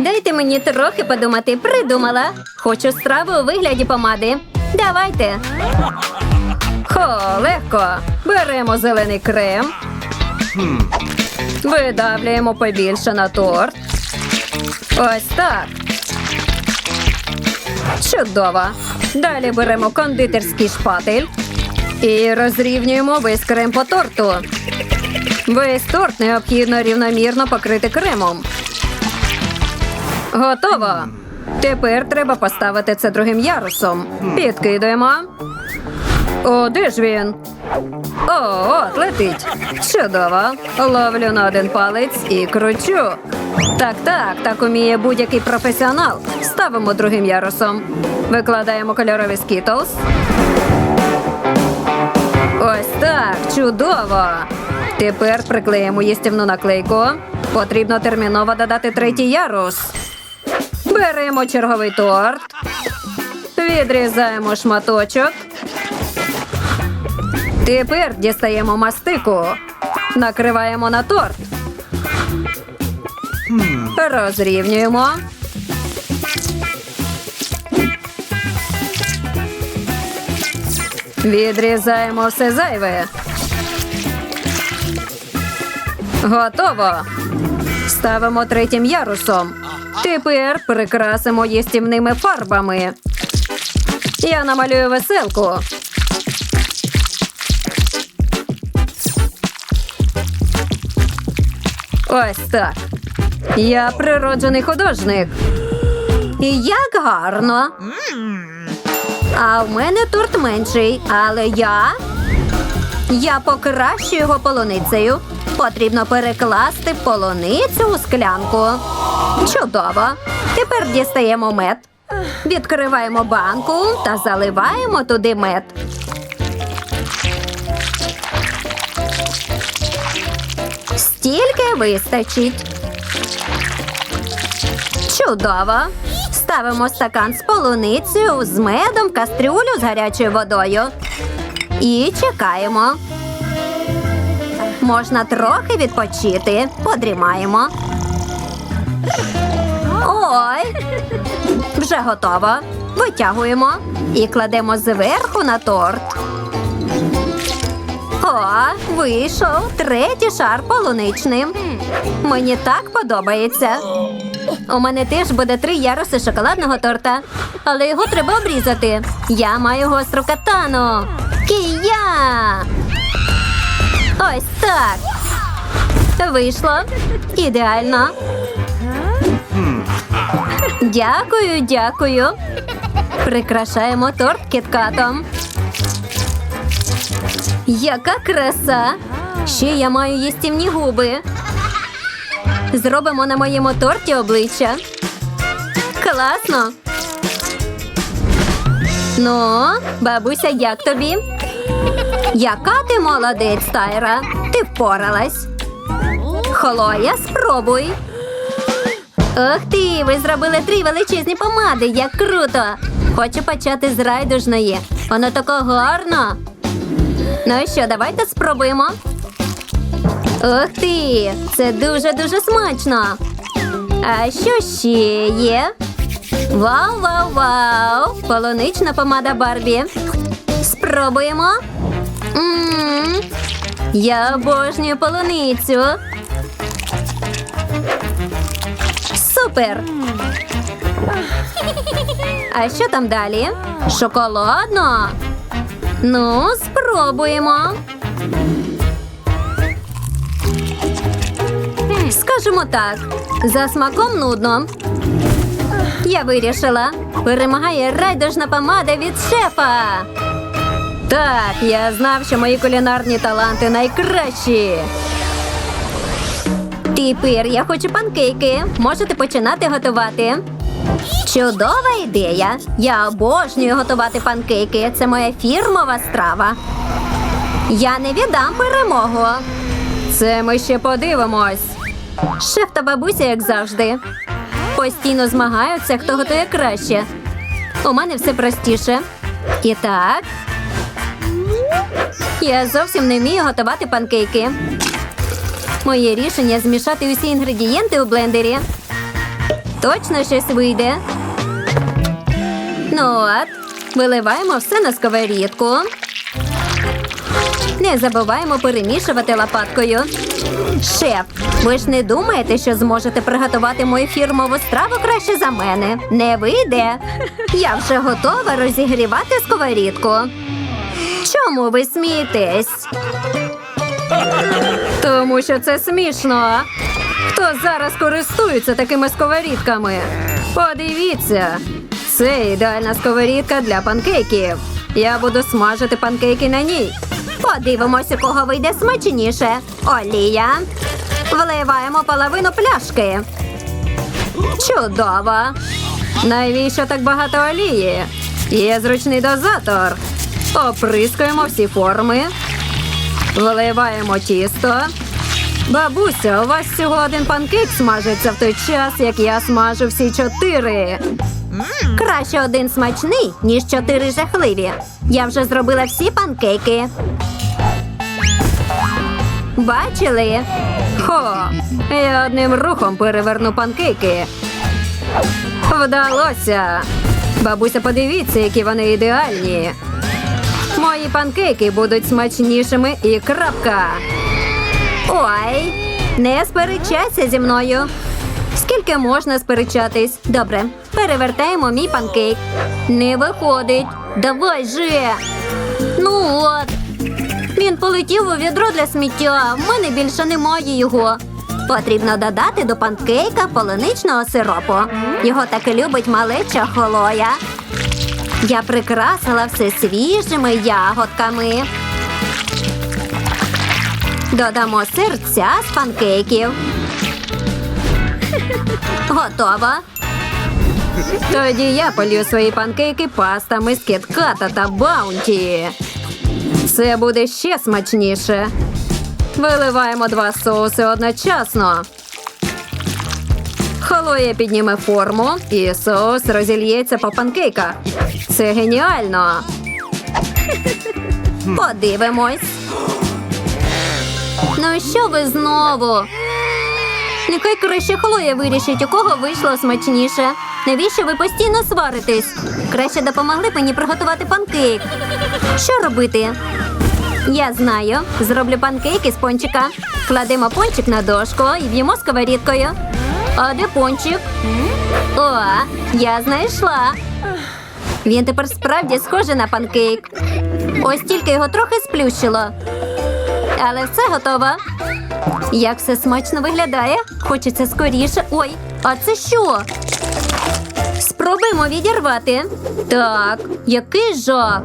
Дайте мені трохи подумати. Придумала. Хочу страву у вигляді помади. Давайте. Хо, легко. Беремо зелений крем. Видавлюємо побільше на торт. Ось так. Чудово. Далі беремо кондитерський шпатель і розрівнюємо весь крем по торту. Весь торт необхідно рівномірно покрити кремом. Готово. Тепер треба поставити це другим ярусом. Підкидаємо. О, де ж він? О, от летить. Чудово. Ловлю на один палець і кручу. Так, так, так уміє будь-який професіонал. Ставимо другим ярусом. Викладаємо кольоровий скітлс. Ось так, чудово. Тепер приклеїмо їстівну наклейку. Потрібно терміново додати третій ярус. Беремо черговий торт. Відрізаємо шматочок. Тепер дістаємо мастику. Накриваємо на торт. Розрівнюємо. Відрізаємо все зайве. Готово. Ставимо третім ярусом. Тепер прикрасимо їстівними фарбами. Я намалюю веселку. Ось так. Я природжений художник. І як гарно. А в мене торт менший, але я. Я покращую його полуницею. Потрібно перекласти полуницю у склянку. Чудово. Тепер дістаємо мед. Відкриваємо банку та заливаємо туди мед. Стільки вистачить. Чудово. Ставимо стакан з полуницею з медом в кастрюлю з гарячою водою. І чекаємо. Можна трохи відпочити. Подрімаємо. Ой. Вже готово. Витягуємо і кладемо зверху на торт. О, вийшов третій шар полуничний. Мені так подобається. У мене теж буде три яруси шоколадного торта, але його треба обрізати. Я маю гостру катану. Кія! Ось так. Вийшло. Ідеально. Дякую, дякую. Прикрашаємо торт кіткатом. Яка краса! Ще я маю їстівні губи. Зробимо на моєму торті обличчя. Класно. Ну, бабуся, як тобі? Яка ти молодець, Тайра? Ти впоралась. Хлоя, спробуй. Ох ти, ви зробили три величезні помади, як круто! Хочу почати з райдужної. Воно таке гарно. Ну що, давайте спробуємо. Ух ти! Це дуже-дуже смачно. А що ще є? Вау, вау, вау! Полунична помада Барбі. Спробуємо. М-м-м. Я обожнюю полуницю. Супер! А що там далі? Шоколадно. Ну, спробуємо. Скажемо так, за смаком нудно. Я вирішила. Перемагає райдужна помада від шефа. Так, я знав, що мої кулінарні таланти найкращі. Тепер я хочу панкейки. Можете починати готувати. Чудова ідея. Я обожнюю готувати панкейки. Це моя фірмова страва. Я не віддам перемогу. Це ми ще подивимось. Шеф та бабуся, як завжди. Постійно змагаються, хто готує краще. У мене все простіше. І так. Я зовсім не вмію готувати панкейки. Моє рішення змішати усі інгредієнти у блендері. Точно щось вийде. Ну от, виливаємо все на сковорідку. Не забуваємо перемішувати лопаткою. Шеф, ви ж не думаєте, що зможете приготувати мою фірмову страву краще за мене? Не вийде. Я вже готова розігрівати сковорідку. Чому ви смієтесь? Тому що це смішно. Хто зараз користується такими сковорідками? Подивіться, це ідеальна сковорідка для панкейків. Я буду смажити панкейки на ній. Подивимося, кого вийде смачніше. Олія. Вливаємо половину пляшки. Чудово. Навіщо так багато олії? Є зручний дозатор. Оприскуємо всі форми. Виливаємо тісто. Бабуся, у вас всього один панкейк смажиться в той час, як я смажу всі чотири. Краще один смачний, ніж чотири жахливі. Я вже зробила всі панкейки. Бачили? Хо, я одним рухом переверну панкейки. Вдалося. Бабуся, подивіться, які вони ідеальні. Мої панкейки будуть смачнішими і крапка. Ой, не сперечайся зі мною. Скільки можна сперечатись? Добре, перевертаємо мій панкейк. Не виходить. Давай же. Ну от. Він полетів у відро для сміття. В мене більше немає його. Потрібно додати до панкейка полуничного сиропу. Його так любить малеча холоя. Я прикрасила все свіжими ягодками. Додамо серця з панкейків. Готово. Тоді я полью свої панкейки пастами з кітката та баунті. Це буде ще смачніше. Виливаємо два соуси одночасно. Холоє підніме форму, і соус розільється по панкейках. Це геніально. Подивимось. Ну що ви знову? Нехай краще Хлоя вирішить, у кого вийшло смачніше. Навіщо ви постійно сваритесь? Краще допомогли б мені приготувати панкейк. Що робити? Я знаю. Зроблю панкейки з пончика. Кладемо пончик на дошку і б'ємо сковорідкою. А де пончик? О, я знайшла. Він тепер справді схожий на панкейк. Ось тільки його трохи сплющило. Але все готово. Як все смачно виглядає. Хочеться скоріше. Ой, а це що? Спробуємо відірвати. Так, який жах.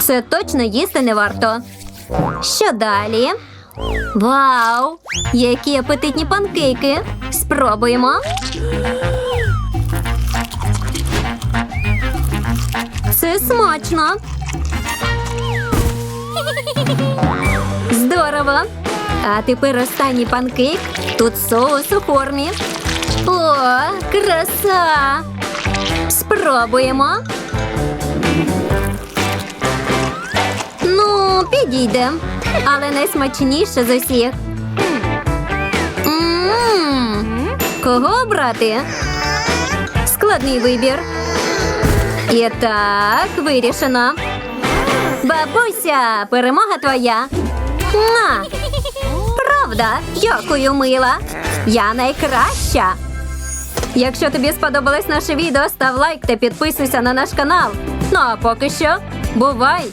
Це точно їсти не варто. Що далі? Вау! Які апетитні панкейки! Спробуємо. Це смачно. Здорово. А тепер останній панкейк. Тут соус у формі. О, краса! Спробуємо. Ну, підійде. Але найсмачніше з усіх. М, Кого обрати? Складний вибір. І так, вирішено. Бабуся, перемога твоя. На. Правда, дякую, мила. Я найкраща. Якщо тобі сподобалось наше відео, став лайк та підписуйся на наш канал. Ну а поки що, бувай!